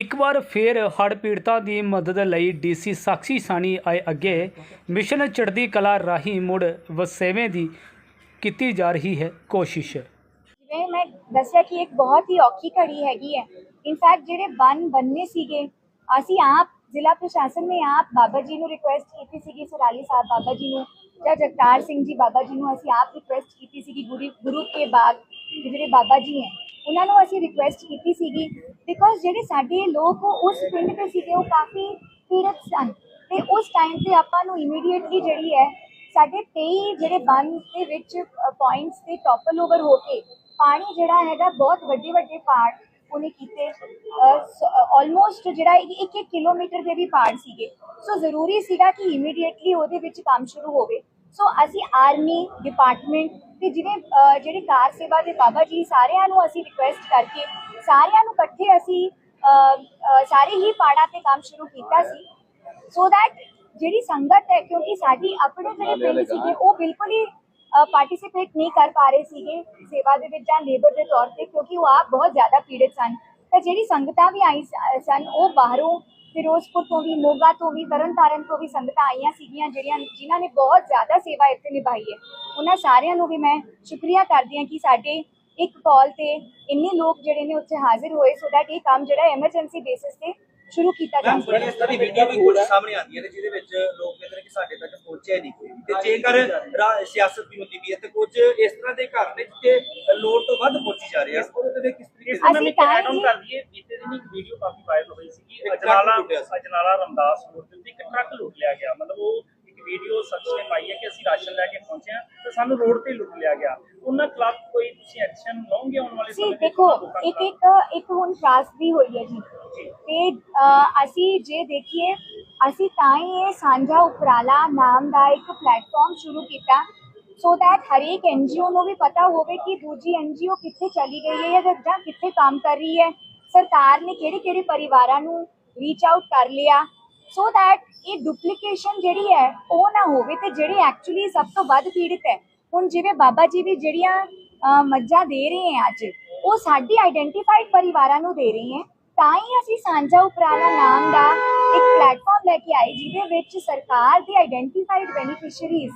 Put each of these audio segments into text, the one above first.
ਇੱਕ ਵਾਰ ਫੇਰ ਹੜ੍ਹ ਪੀੜਤਾਂ ਦੀ ਮਦਦ ਲਈ ਡੀਸੀ ਸਾਕਸ਼ੀ ਸਾਨੀ ਆਏ ਅੱਗੇ ਮਿਸ਼ਨ ਚੜ੍ਹਦੀ ਕਲਾ ਰਾਹੀਂ ਮੁੜ ਵਸੇਵੇਂ ਦੀ ਕੀਤੀ ਜਾ ਰਹੀ ਹੈ ਕੋਸ਼ਿਸ਼। ਜਿਵੇਂ ਮੈਂ ਦੱਸਿਆ ਕਿ ਇੱਕ ਬਹੁਤ ਹੀ ਔਖੀ ਘੜੀ ਹੈਗੀ ਹੈ। ਇਨਫੈਕਟ ਜਿਹੜੇ ਬੰਨ ਬੰਨੇ ਸੀਗੇ, ਅਸੀਂ ਆਪ ਜ਼ਿਲ੍ਹਾ ਪ੍ਰਸ਼ਾਸਨ ਨੇ ਆਪ ਬਾਬਾ ਜੀ ਨੂੰ ਰਿਕੁਐਸਟ ਕੀਤੀ ਸੀਗੀ, ਸਰਾਲੀ ਸਾਹਿਬ ਬਾਬਾ ਜੀ ਨੂੰ, ਜਾਂ ਜਗਤਾਰ ਸਿੰਘ ਜੀ ਬਾਬਾ ਜੀ ਨੂੰ ਅਸੀਂ ਆਪ ਰਿਕੁਐਸਟ ਕੀਤੀ ਸੀਗੀ, ਗੁਰੂ ਗੁਰੂ ਕੇ ਬਾਗ, ਜਿਹੜੇ ਬਾਬਾ ਜੀ ਹੈ ਉਹਨਾਂ ਨੂੰ ਅਸੀਂ ਰਿਕੁਐਸਟ ਕੀਤੀ ਸੀਗੀ ਬਿਕੋਜ਼ ਜਿਹੜੇ ਸਾਡੇ ਲੋਕ ਉਸ ਪਿੰਡ ਦੇ ਸੀਗੇ, ਉਹ ਕਾਫੀ ਪੀੜਤ ਸਨ ਤੇ ਉਸ ਟਾਈਮ ਤੇ ਆਪਾਂ ਨੂੰ ਇਮੀਡੀਏਟਲੀ ਜਿਹੜੀ ਹੈ, ਸਾਡੇ 23 ਜਿਹੜੇ ਬੰਦ ਦੇ ਵਿੱਚ ਪੁਆਇੰਟਸ ਤੇ ਟੋਪਲ ਓਵਰ ਹੋ ਕੇ ਪਾਣੀ ਜਿਹੜਾ ਹੈਗਾ ਬਹੁਤ ਵੱਡੇ ਵੱਡੇ ਪਹਾੜ ਉਹਨੇ ਕੀਤੇ ਆਲਮੋਸਟ ਜਿਹੜਾ 1-1 ਕਿਲੋਮੀਟਰ ਦੇ ਵੀ ਪਹਾੜ ਸੀਗੇ। ਸੋ ਜ਼ਰੂਰੀ ਸੀਗਾ ਕਿ ਇਮੀਡੀਏਟਲੀ ਉਹਦੇ ਵਿੱਚ ਕੰਮ ਸ਼ੁਰੂ ਹੋਵੇ। ਸੋ ਅਸੀਂ ਆਰਮੀ ਡਿਪਾਰਟਮੈਂਟ ਜਿਵੇਂ ਅਹ, ਜਿਹੜੇ ਕਾਰ ਸੇਵਾ ਦੇ ਬਾਬਾ ਜੀ ਸਾਰਿਆਂ ਨੂੰ ਅਸੀਂ ਰਿਕੁਐਸਟ ਕਰਕੇ ਸਾਰਿਆਂ ਨੂੰ ਇਕੱਠੇ ਅਸੀਂ ਸਾਰੇ ਹੀ ਪਹਾੜਾਂ ਤੇ ਕੰਮ ਸ਼ੁਰੂ ਕੀਤਾ ਸੀ। ਸੋ ਦੈਟ ਜਿਹੜੀ ਸੰਗਤ ਹੈ ਕਿਉਂਕਿ ਸਾਡੀ ਆਪਣੇ ਜਿਹੜੇ ਪਿੰਡ ਸੀਗੇ ਉਹ ਬਿਲਕੁਲ ਹੀ ਪਾਰਟਿਸਿਪੇਟ ਨਹੀਂ ਕਰ ਪਾ ਰਹੇ ਸੀਗੇ ਸੇਵਾ ਦੇ ਵਿੱਚ ਜਾਂ ਲੇਬਰ ਦੇ ਤੌਰ ਤੇ ਕਿਉਂਕਿ ਉਹ ਆਪ ਬਹੁਤ ਜ਼ਿਆਦਾ ਪੀੜਤ ਸਨ। ਤਾਂ ਜਿਹੜੀ ਸੰਗਤਾਂ ਵੀ ਆਈ ਸਨ ਉਹ ਬਾਹਰੋਂ ਫਿਰੋਜ਼ਪੁਰ ਤੋਂ ਵੀ ਮੋਗਾ ਤੋਂ ਵੀ ਤਰਨਤਾਰਨ ਤੋਂ ਵੀ ਸੰਗਤਾਂ ਆਈਆਂ ਸੀਗੀਆਂ ਜਿਹੜੀਆਂ ਜਿਨ੍ਹਾਂ ਨੇ ਬਹੁਤ ਜ਼ਿਆਦਾ ਸੇਵਾ ਇੱਥੇ ਨਿਭਾਈ ਹੈ। ਉਹਨਾਂ ਸਾਰਿਆਂ ਨੂੰ ਵੀ ਮੈਂ ਸ਼ੁਕਰੀਆ ਕਰਦੀ ਹਾਂ ਕਿ ਸਾਡੇ ਇੱਕ ਕਾਲ ਤੇ ਇੰਨੇ ਲੋਕ ਜਿਹੜੇ ਨੇ ਉੱਥੇ ਹਾਜ਼ਰ ਹੋਏ ਸੋ ਦੈਟ ਇਹ ਕੰਮ ਜਿਹੜਾ ਐਮਰਜੈਂਸੀ ਬੇਸਿਸ ਤੇ ਸ਼ੁਰੂ ਕੀਤਾ ਜਾ ਮੈਮ ਸਕੇ ਬੜੀ ਇਸ ਤਰ੍ਹਾਂ ਦੀ ਵੀਡੀਓ ਵੀ ਕੁਝ ਸਾਹਮਣੇ ਆਉਂਦੀਆਂ ਨੇ ਜਿਹਦੇ ਵਿੱਚ ਲੋਕ ਕਹਿੰਦੇ ਨੇ ਕਿ ਸਾਡੇ ਤੱਕ ਪਹੁੰਚਿਆ ਨਹੀਂ ਕੋਈ। ਤੇ ਜੇਕਰ ਸਿਆਸਤ ਵੀ ਹੁੰਦੀ ਵੀ ਹੈ ਤੇ ਕੁਝ ਇਸ ਤਰ੍ਹਾਂ ਦੇ ਘਰ ਨੇ ਜਿੱਥੇ ਲੋੜ ਤੋਂ ਵੱਧ ਪਹੁੰਚੀ ਜਾ ਰਹੇ ਆ ਉਹਦੇ ਤੇ ਕਿਸ ਤਰੀਕੇ ਅਸੀਂ ਤਾਂ ਐਡ ਆਨ ਹੀ- ਕਰ ਦਈਏ ਬੀਤੇ ਦਿਨ ਇੱਕ ਵੀਡੀਓ ਕਾਫੀ ਵਾਇਰਲ ਹੋਈ ਸੀ। ਅਜਨਾਲਾ ਟਰੱਕ ਲੁੱਟਿਆ ਸੀ। ਅਜਨਾਲਾ ਰਮਦਾਸ ਰੋਡ ਤੇ ਇੱਕ ਟਰੱਕ ਲੁੱਟ ਲਿਆ ਗਿਆ। ਮਤਲਬ ਉਹ ਇੱਕ ਵੀਡੀਓ ਸ਼ਖਸ ਨੇ ਪਾਈ ਹੈ ਕਿ ਅਸੀਂ ਰਾਸ਼ਨ ਲੈ ਕੇ ਪਹੁੰਚੇ ਹਾਂ ਤੇ ਸਾਨੂੰ ਰੋਡ ਤੇ ਹੀ ਲੁੱਟ ਲਿਆ ਗਿਆ। ਉਹਨਾਂ ਖਿਲਾਫ ਕੋਈ ਤੁਸੀਂ ਐਕਸ਼ਨ ਲਓਗੇ ਆਉਣ ਵਾਲੇ ਜੀ ਸਮੇਂ ਵਿੱਚ? ਦੇਖੋ ਉਹਨਾਂ ਲੋਕਾਂ ਇੱਕ ਖਿਲਾਫ਼? ਇੱਕ ਇੱਕ ਹੁਣ ਤਰਾਸਦੀ ਹੋਈ ਹੈ ਜੀ। ਤੇ ਅ, ਅਸੀਂ ਜੇ ਦੇਖੀਏ ਅਸੀਂ ਤਾਂ ਹੀ ਇਹ ਸਾਂਝਾ ਉਪਰਾਲਾ ਨਾਮ ਦਾ ਇੱਕ ਪਲੇਟਫਾਰਮ ਸ਼ੁਰੂ ਕੀਤਾ ਸੋ ਦੈਟ ਹਰੇਕ ਐਨਜੀਓ ਨੂੰ ਵੀ ਪਤਾ ਹੋਵੇ ਕਿ ਦੂਜੀ ਐਨਜੀਓ ਕਿੱਥੇ ਚਲੀ ਗਈ ਹੈ ਜਾਂ ਕਿੱਥੇ ਕੰਮ ਕਰ ਰਹੀ ਹੈ। ਸਰਕਾਰ ਨੇ ਕਿਹੜੇ ਕਿਹੜੇ ਪਰਿਵਾਰਾਂ ਨੂੰ ਰੀਚ ਆਊਟ ਕਰ ਲਿਆ। ਸੋ ਦੈਟ ਇਹ ਡੁਪਲੀਕੇਸ਼ਨ ਜਿਹੜੀ ਹੈ, ਉਹ ਨਾ ਹੋਵੇ ਤੇ ਜਿਹੜੇ ਐਕਚੁਅਲੀ ਸਭ ਤੋਂ ਵੱਧ ਪੀੜਿਤ ਹੈ, ਹੁਣ ਜਿਵੇਂ ਬਾਬਾ ਜੀ ਵੀ ਜਿਹੜੀਆਂ ਮੱਝਾਂ ਦੇ ਰਹੇ ਹੈ ਅੱਜ, ਉਹ ਸਾਡੀ ਆਇਡੈਂਟੀਫਾਈਡ ਪਰਿਵਾਰਾਂ ਨੂੰ ਦੇ ਰਹੇ ਹੈ। ਤਾਂ ਹੀ ਅਸੀਂ ਸਾਂਝਾ ਉਪਰਾਲਾ ਨਾਮ ਦਾ ਇੱਕ ਪਲੇਟਫਾਰਮ ਲੈ ਕੇ ਆਏ, ਜਿਹਦੇ ਵਿੱਚ ਸਰਕਾਰ ਦੇ ਆਇਡੈਂਟੀਫਾਈਡ ਬੈਨੀਫੀਸ਼ੀਅਰੀਜ਼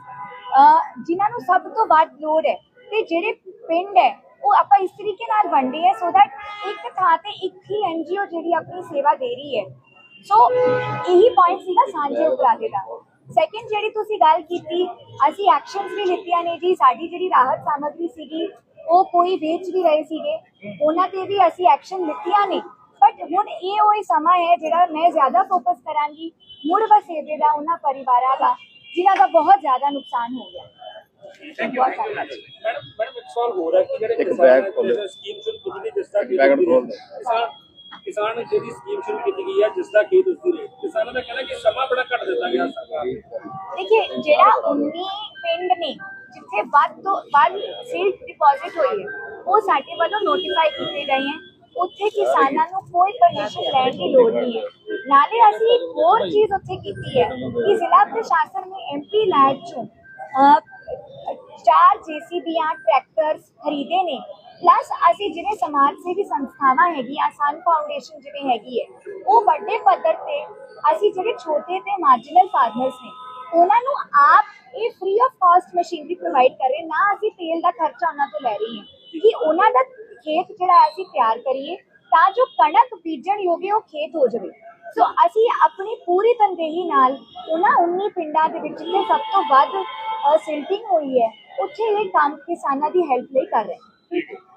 ਜਿਨ੍ਹਾਂ ਨੂੰ ਸਭ ਤੋਂ ਵੱਧ ਲੋੜ ਹੈ। ਤੇ ਜਿਹੜੇ ਪਿੰਡ ਹੈ ਉਹ ਆਪਾਂ ਇਸ ਤਰੀਕੇ ਨਾਲ ਵੰਡੇ ਹੈ ਸੋ ਦੈਟ ਇੱਕ ਥਾਂ ਤੇ ਇੱਕ ਹੀ ਐਨਜੀਓ ਜਿਹੜੀ ਆਪਣੀ ਸੇਵਾ ਦੇ ਰਹੀ ਹੈ। ਸੋ ਇਹੀ ਪੁਆਇੰਟ ਸੀਗਾ ਸਾਂਝੇ ਉਪਰਾਲੇ ਦਾ। ਸੈਕਿੰਡ ਜਿਹੜੀ ਤੁਸੀਂ ਗੱਲ ਕੀਤੀ ਅਸੀਂ ਐਕਸ਼ਨਸ ਵੀ ਲਿੱਤੀਆਂ ਨੇ ਜੀ ਸਾਡੀ ਜਿਹੜੀ ਰਾਹਤ ਸਾਮਗਰੀ ਸੀਗੀ ਉਹ ਕੋਈ ਵੇਚ ਵੀ ਰਹੇ ਸੀਗੇ। ਉਹਨਾਂ ਤੇ ਵੀ ਅਸੀਂ ਐਕਸ਼ਨ ਲਿੱਤੀਆਂ ਨੇ। ਬਟ ਹੁਣ ਇਹ ਉਹ ਸਮਾਂ ਹੈ ਜਿਹੜਾ ਮੈਂ ਜ਼ਿਆਦਾ ਫੋਕਸ ਕਰਾਂਗੀ ਮੁੜ ਵਸੇਬੇ ਦਾ ਉਹਨਾਂ ਪਰਿਵਾਰਾਂ ਦਾ ਜਿਨ੍ਹਾਂ ਦਾ ਬਹੁਤ ਜ਼ਿਆਦਾ ਨੁਕਸਾਨ ਹੋ ਗਿਆ। Thank you, ਮੈਡਮ ਸਵਾਲ ਹੋ ਰਿਹਾ ਕਿ ਜਿਹੜੇ ਇੱਕ ਕਿਸਾਨ ਸਕੀਮ ਸ਼ੁਰੂ ਕੀਤੀ ਗਈ ਜਿਸ ਦਾ। ਕਿਸਾਨ ਜਿਹੜੀ ਸਕੀਮ ਸ਼ੁਰੂ ਕੀਤੀ ਗਈ ਹੈ ਜਿਸ ਦਾ ਖੇਤ ਉਸਦੀ ਰੇਟ ਕਿਸਾਨਾਂ ਦਾ ਕਹਿਣਾ ਕਿ ਸਮਾਂ ਬੜਾ ਘੱਟ ਦਿੱਤਾ ਗਿਆ ਸਰਕਾਰ ਨੇ ਦੇਖਿਏ ਜਿਹੜਾ 19 ਪਿੰਡ ਨੇ ਜਿੱਥੇ ਵੱਧ ਤੋਂ ਵੱਧ ਸਿਲਕ ਡਿਪੋਜ਼ਿਟ ਹੋਈ ਹੈ ਉਹ ਸਾਡੇ ਵੱਲੋਂ ਨੋਟੀਫਾਈ ਕੀਤੇ ਗਏ ਹੈ। ਉੱਥੇ ਕਿਸਾਨਾਂ ਨੂੰ ਕੋਈ ਪਰਮਿਸ਼ਨ ਲੈਣ ਦੀ ਲੋੜ ਨਹੀਂ ਹੈ। ਨਾਲੇ ਅਸੀਂ ਇੱਕ ਹੋਰ ਚੀਜ਼ ਉੱਥੇ ਕੀਤੀ ਹੈ ਕਿ ਜ਼ਿਲ੍ਹਾ ਪ੍ਰਸ਼ਾਸਨ ਨੇ ਐਮਪੀ ਲੈਡ ਚੋਂ ਚਾਰ ਜੀਸੀਬੀਆਂ ਟਰੈਕਟਰਸ ਖਰੀਦੇ ਨੇ। ਪਲੱਸ ਅਸੀਂ ਜਿਹੜੇ ਸਮਾਜ ਸੇਵੀ ਸੰਸਥਾਵਾਂ ਹੈਗੀਆਂ ਸਨ ਫਾਊਂਡੇਸ਼ਨ ਜਿਵੇਂ ਹੈਗੀ ਹੈ, ਉਹ ਵੱਡੇ ਪੱਧਰ ਤੇ ਅਸੀਂ ਜਿਹੜੇ ਛੋਟੇ ਤੇ ਮਾਰਜਨਲ ਫਾਰਮਰਸ ਨੇ, ਉਹਨਾਂ ਨੂੰ ਆਪ ਇਹ free of cost machinery provide ਕਰ ਰਹੇ, ਨਾ ਅਸੀਂ ਤੇਲ ਦਾ ਖਰਚਾ ਉਹਨਾਂ ਤੋਂ ਲੈ ਰਹੇ ਹਾਂ। ਕਿ ਉਹਨਾਂ ਦਾ ਖੇਤ ਜਿਹੜਾ ਅਸੀਂ ਤਿਆਰ ਕਰੀਏ, ਤਾਂ ਜੋ ਕਣਕ ਬੀਜਣ ਯੋਗ ਉਹ ਖੇਤ ਹੋ ਜਾਵੇ। ਸੋ ਅਸੀਂ ਆਪਣੀ ਪੂਰੀ ਤਨਦੇਹੀ ਨਾਲ ਉਹਨਾਂ 19 ਪਿੰਡਾਂ ਦੇ ਵਿੱਚ ਜਿੱਥੇ ਸਭ ਤੋਂ ਵੱਧ ਸਿਲਟਿੰਗ ਹੋਈ ਹੈ, ਉੱਥੇ ਇਹ ਕੰਮ ਕਿਸਾਨਾਂ ਦੀ ਹੈਲਪ ਲਈ ਕਰ ਰਹੇ ਹਾਂ।